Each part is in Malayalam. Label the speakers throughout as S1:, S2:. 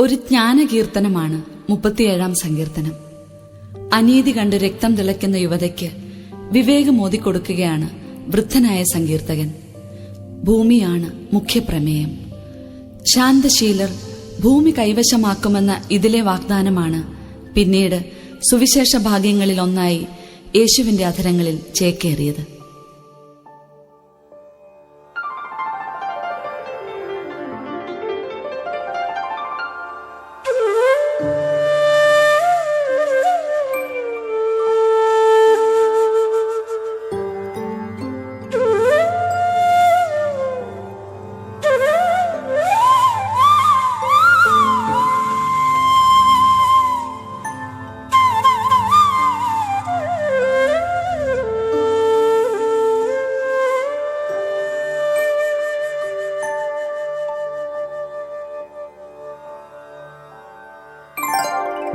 S1: ഒരു ജ്ഞാനകീർത്തനമാണ് മുപ്പത്തിയേഴാം സങ്കീർത്തനം. അനീതി കണ്ട് രക്തം തിളയ്ക്കുന്ന യുവതയ്ക്ക് വിവേകം ഓതിക്കൊടുക്കുകയാണ് വൃദ്ധനായ സങ്കീർത്തകൻ. ഭൂമിയാണ് മുഖ്യപ്രമേയം. ശാന്തശീലർ ഭൂമി കൈവശമാക്കുമെന്ന ഇതിലെ വാഗ്ദാനമാണ് പിന്നീട് സുവിശേഷ ഭാഗ്യങ്ങളിൽ ഒന്നായി യേശുവിന്റെ അധരങ്ങളിൽ ചേക്കേറിയത്.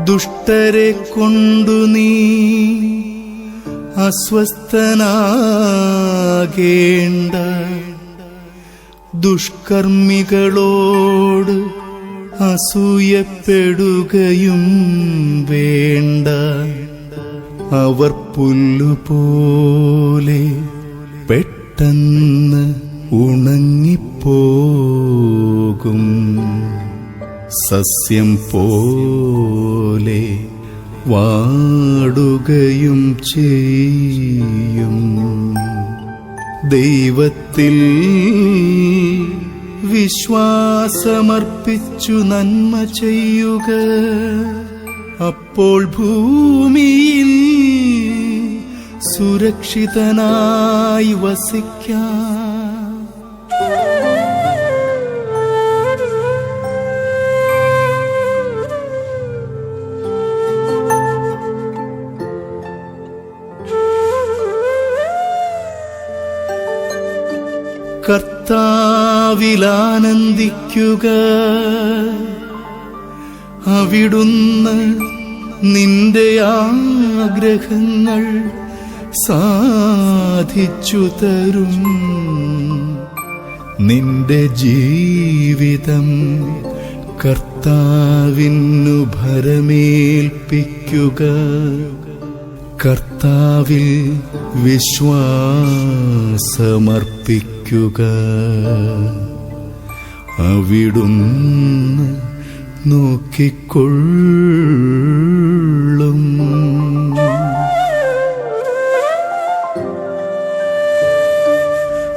S2: ദുഷ്ടരെ കൊണ്ടു നീ അസ്വസ്ഥനാകേണ്ട. ദുഷ്കർമ്മികളോട് അസൂയപ്പെടുകയും വേണ്ട. അവർ പുല്ലുപോലെ പെട്ടെന്ന് ഉണങ്ങിപ്പോകും. സസ്യം പോലെ വാടുകയും ചെയ്യും. ദൈവത്തിൽ വിശ്വാസമർപ്പിച്ചു നന്മ ചെയ്യുക. അപ്പോൾ ഭൂമിയിൽ സുരക്ഷിതനായി വസിക്കാം. കർത്താവിലാനന്ദിക്കുക. അവിടുന്ന് നിന്റെ ആഗ്രഹങ്ങൾ സാധിച്ചു തരും. നിന്റെ ജീവിതം കർത്താവിനു ഭരമേൽപ്പിക്കുക. കർത്താവിൽ വിശ്വാസമർപ്പിക്കുക. അവിടുന്ന് നോക്കിക്കൊള്ളും.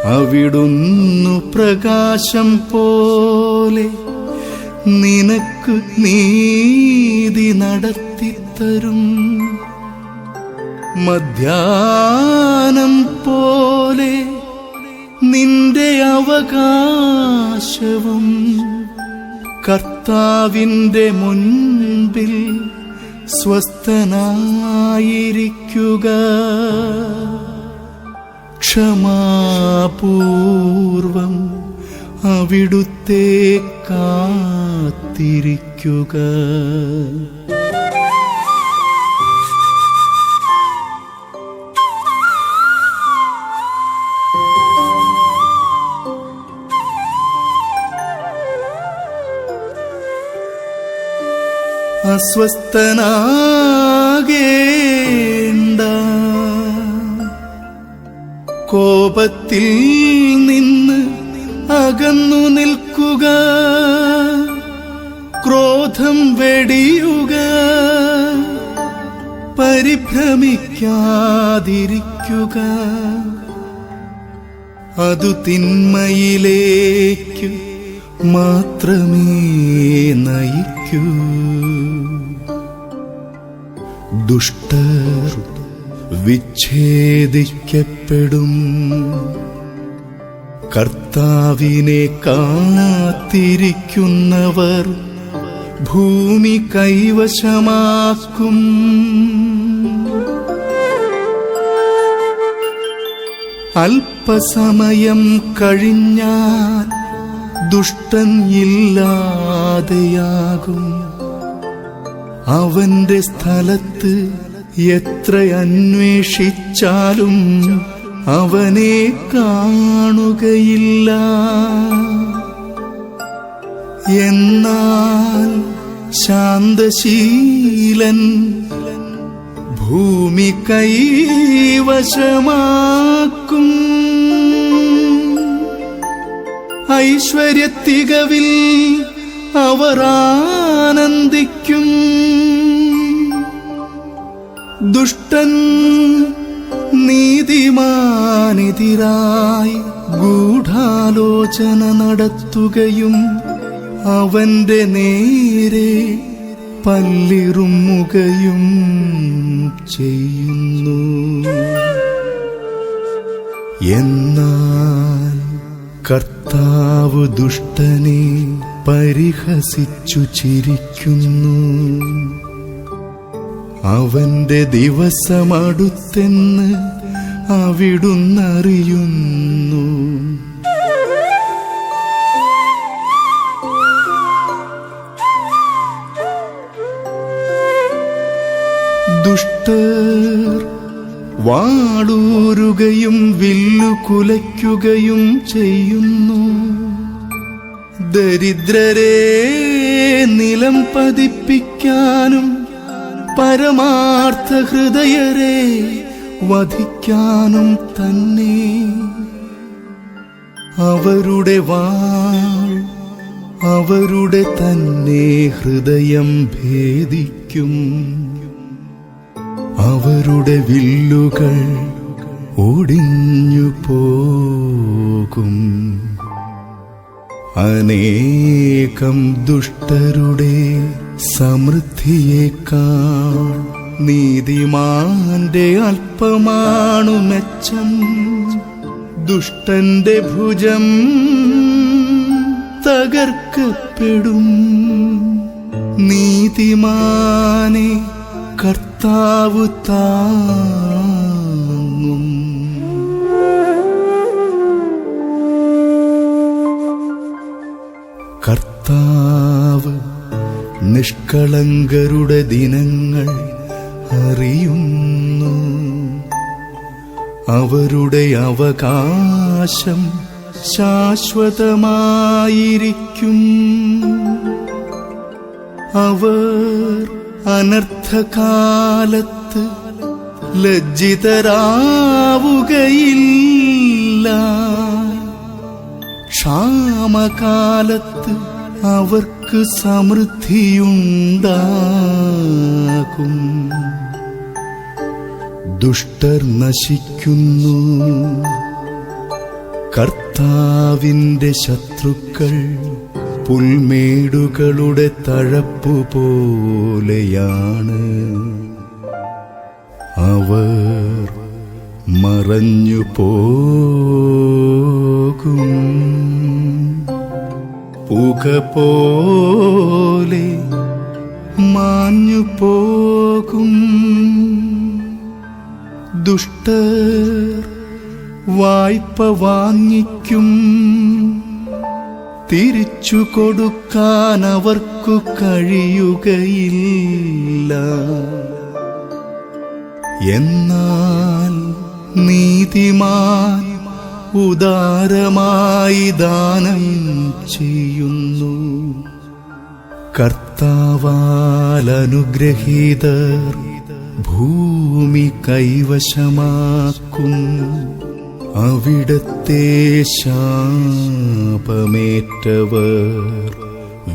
S2: അവിടുന്നു പ്രകാശം പോലെ നിനക്ക് നീതി നടത്തിത്തരും. മധ്യാനം പോലെ നിന്റെ അവകാശവും കർത്താവിന്റെ മുൻപിൽ സ്വസ്ഥനായിരിക്കുക. ക്ഷമാപൂർവം അവിടുത്തെ കാത്തിരിക്കുക. അസ്വസ്ഥനാകേണ്ട. കോപത്തിൽ നിന്ന് അകന്നു നിൽക്കുക. ക്രോധം വെടിയുക. പരിഭ്രമിക്കാതിരിക്കുക. അതു തിന്മയിലേക്ക് മാത്രമേ നയിക്കൂ. ദുഷ്ടർ വിച്ഛേദിക്കപ്പെടും. കർത്താവിനെ കാണാത്തിരിക്കുന്നവർ ഭൂമി കൈവശമാക്കും. അല്പസമയം കഴിഞ്ഞാൽ ദുഷ്ടൻ ഇല്ലാതെയാകും. അവന്റെ സ്ഥലത്ത് എത്ര അന്വേഷിച്ചാലും അവനെ കാണുകയില്ല. എന്നാൽ ശാന്തശീലൻ ഭൂമി കൈവശമാക്കും. ഐശ്വര്യത്തികവിൽ അവർ ആനന്ദിക്കും ദുഷ്ടൻ നീതിമാനെതിരായി ഗൂഢാലോചന നടത്തുകയും അവന്റെ നേരെ പല്ലിറുമുകയും ചെയ്യുന്നു. എന്നാൽ കർത്താവ് ദുഷ്ടനെ പരിഹസിച്ചു ചിരിക്കുന്നു. അവന്റെ ദിവസമടുത്തെന്ന് അവിടുന്നറിയുന്നു. ദുഷ്ടർ വാളൂരുകയും വില്ലു കുലയ്ക്കുകയും ചെയ്യുന്നു. ദരിദ്രരെ നിലം പതിപ്പിക്കാനും പരമാർത്ഥ ഹൃദയരെ വധിക്കാനും തന്നെ. അവരുടെ വാൾ അവരുടെ തന്നെ ഹൃദയം ഭേദിക്കും. അവരുടെ വില്ലുകൾ ഒടിഞ്ഞു പോകും. അനേകം ദുഷ്ടരുടെ സമൃദ്ധിയേക്കാൾ നീതിമാന്റെ അല്പമാണു മെച്ചം. ദുഷ്ടന്റെ ഭുജം തകർക്കപ്പെടും. നീതിമാനെ കർത്താവ് താങ്ങും. കർത്താവ് നിഷ്കളങ്കരുടെ ദിനങ്ങൾ അറിയുന്നു. അവരുടെ അവകാശം ശാശ്വതമായിരിക്കും. അവർ അനർത്ഥകാലത്ത് ലജ്ജിതരാവുകയില്ല. ക്ഷാമകാലത്ത് അവർക്ക് സമൃദ്ധിയുണ്ടാകും. ദുഷ്ടർ നശിക്കുന്നു. കർത്താവിന്റെ ശത്രുക്കൾ പുൽമേടുകളുടെ തഴപ്പു പോലെയാണ്. അവർ മറഞ്ഞു പോകും. പുക പോലെ മാഞ്ഞു പോകും. ദുഷ്ട വായ്പ വാങ്ങിക്കും. തിരിച്ചു കൊടുക്കാൻ അവർക്കു കഴിയുകയില്ല. എന്നാൽ നീതിമാൻ ഉദാരമായി ദാനം ചെയ്യുന്നു. കർത്താവാൽ അനുഗ്രഹീതർ ഭൂമി കൈവശമാക്കും അവിടത്തെ ശാപമേറ്റവർ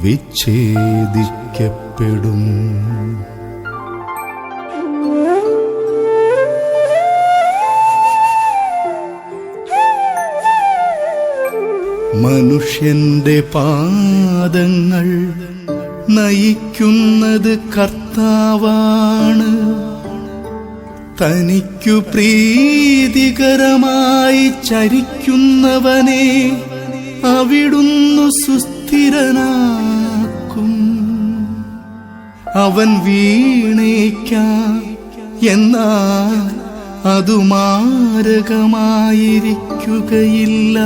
S2: വിച്ഛേദിക്കപ്പെടും. മനുഷ്യന്റെ പാദങ്ങൾ നയിക്കുന്നത് കർത്താവാണ്. തനിക്കു പ്രീതികരമായി ചരിക്കുന്നവനെ അവിടുന്നു സുസ്ഥിരനാക്കും. അവൻ വീണേക്കാം എന്നാൽ അതു മാരകമായിരിക്കുകയില്ല.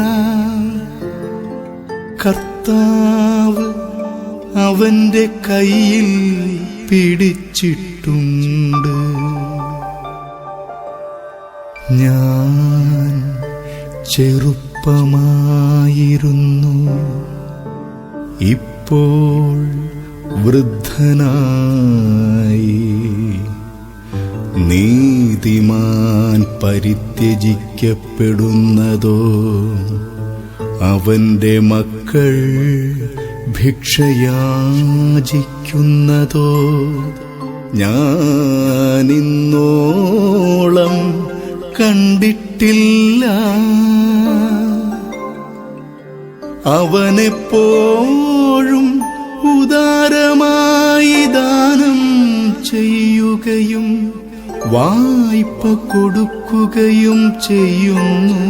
S2: കർത്താവ് അവന്റെ കയ്യിൽ പിടിച്ചിട്ടുണ്ട്. ഞാൻ ചെറുപ്പമായിരുന്നു. ഇപ്പോൾ വൃദ്ധനായി. നീതിമാൻ പരിത്യജിക്കപ്പെടുന്നതോ? അവന്റെ മക്കൾ ഭിക്ഷയാചിക്കുന്നതോ? ഞാനിന്നോളം കണ്ടിട്ടില്ല. അവനെപ്പോഴും ഉദാരമായി ദാനം ചെയ്യുകയും വായ്പ കൊടുക്കുകയും ചെയ്യുന്നു.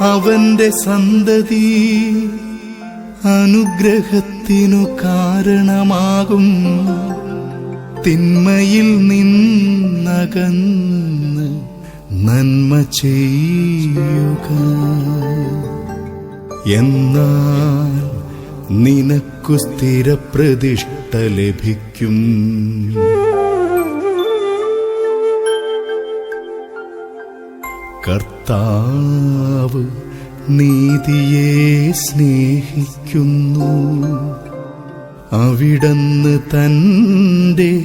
S2: അവന്റെ സന്തതി അനുഗ്രഹത്തിനു കാരണമാകും. തിന്മയിൽ നിന്നകന്ന് നന്മ ചെയ്യുക. എന്നാൽ നിനക്കു സ്ഥിരപ്രതിഷ്ഠ ലഭിക്കും. കർത്താവ് നീതിയെ സ്നേഹിക്കുന്നു. അവിടന്ന് തന്റെ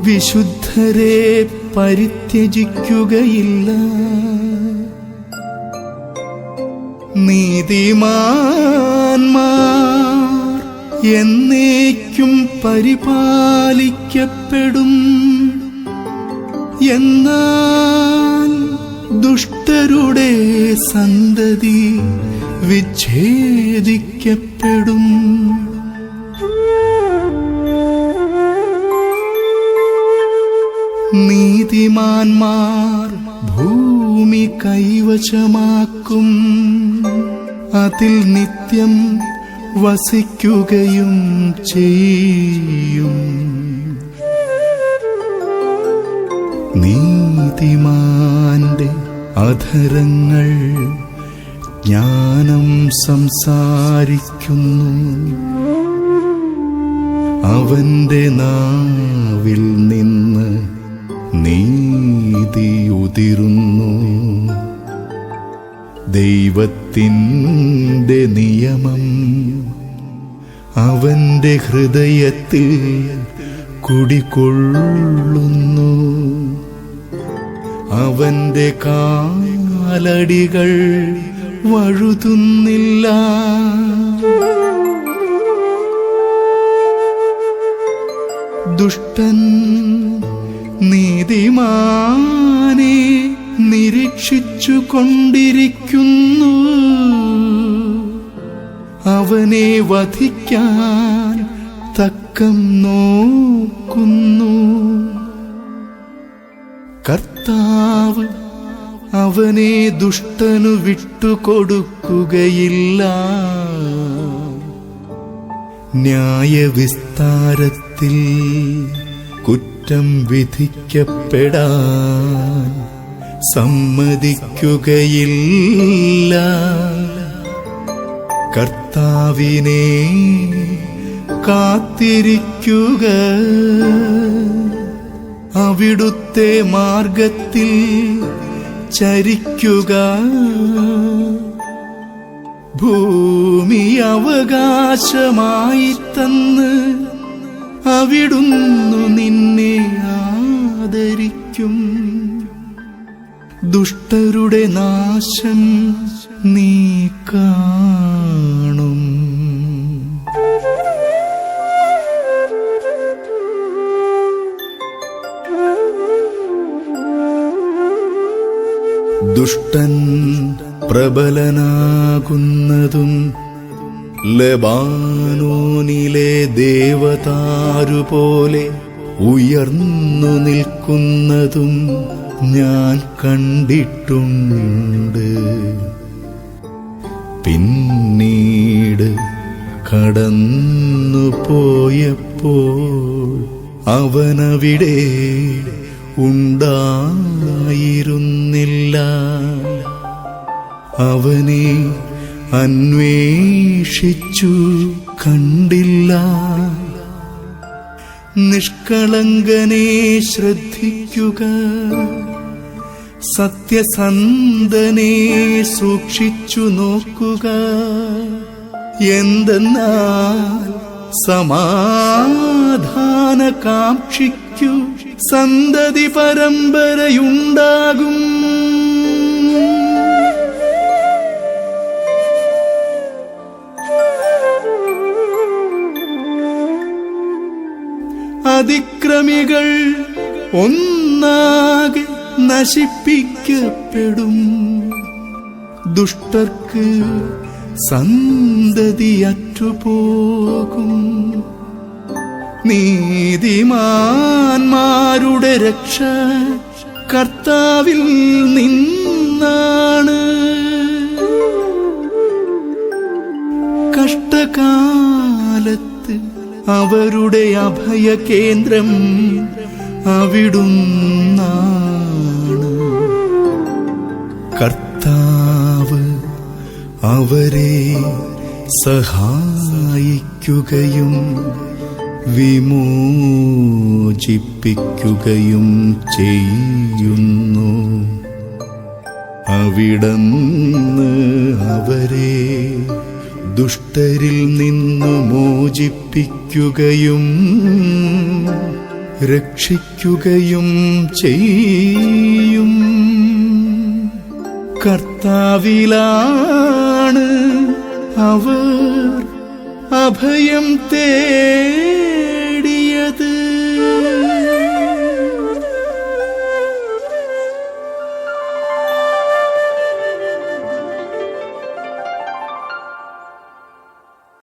S2: വിശുദ്ധരെ പരിത്യജിക്കുകയില്ല. നീതിമാന്മാർ എന്നേക്കും പരിപാലിക്കപ്പെടും. എന്നാൽ ദുഷ്ടരുടെ സന്തതി വിച്ഛേദിക്കപ്പെടും. നീതിമാന്മാർ ഭൂമി കൈവശമാക്കും. അതിൽ നിത്യം വസിക്കുകയും ചെയ്യും. നീതിമാന്റെ അധരങ്ങൾ ജ്ഞാനം സംസാരിക്കുന്നു. അവന്റെ നാവിൽ നിന്ന് നീതി ഉതിരുന്നു ദൈവത്തിന്റെ നിയമം അവന്റെ ഹൃദയത്തിൽ കുടികൊള്ളുന്നു. അവന്റെ കാലടികൾ വഴുതുന്നില്ല. ദുഷ്ടൻ നീതിമാനെ നിരീക്ഷിച്ചു കൊണ്ടിരിക്കുന്നു അവനെ വധിക്കാൻ തക്കം നോക്കുന്നു. കർത്താവ് അവനെ ദുഷ്ടനു വിട്ടുകൊടുക്കുകയില്ല. ന്യായവിസ്താരത്തിൽ കുറ്റം വിധിക്കപ്പെടാൻ സമ്മതിക്കുകയില്ല. കർത്താവിനെ കാത്തിരിക്കുക. അവിടുത്തെ മാർഗത്തിൽ ചരിക്കുക. ഭൂമി അവകാശമായി തന്ന് അവിടുന്നു നിന്നെ ആദരിക്കും. ദുഷ്ടരുടെ നാശം നീ കാണും. ദുഷ്ടൻ പ്രബലനാകുന്നതും ലബാനോനിലെ ദേവതാരുപോലെ ഉയർന്നു നിൽക്കുന്നതും ഞാൻ കണ്ടിട്ടുണ്ട് പിന്നീട് കടന്നു പോയപ്പോൾ അവനവിടെ ഉണ്ടായിരുന്നില്ല. അവനെ അന്വേഷിച്ചു കണ്ടില്ല. നിഷ്കളങ്കനെ ശ്രദ്ധിക്കുക. സത്യസന്ധനെ സൂക്ഷിച്ചു നോക്കുക. എന്തെന്നാൽ സമാധാന കാക്ഷിക്കു സന്തതി പരമ്പരയുണ്ടാകും. അതിക്രമികൾ ഒന്നാകെ നശിപ്പിക്കപ്പെടും. ദുഷ്ടർക്ക് സന്തതിയറ്റുപോകും നീതിമാന്മാരുടെ രക്ഷ കർത്താവിൽ നിന്നാണ്. കഷ്ടകാലത്ത് അവരുടെ അഭയ കേന്ദ്രം അവിടുന്നാണ്. കർത്താവ് അവരെ സഹായിക്കുകയും വിമോചിപ്പിക്കുകയും ചെയ്യുന്നു. അവിടന്ന് അവരെ ദുഷ്ടരിൽ നിന്നു മോചിപ്പിക്കുകയും രക്ഷിക്കുകയും ചെയ്യും. കർത്താവിലാണ് അവർ അഭയം തേടുന്നത്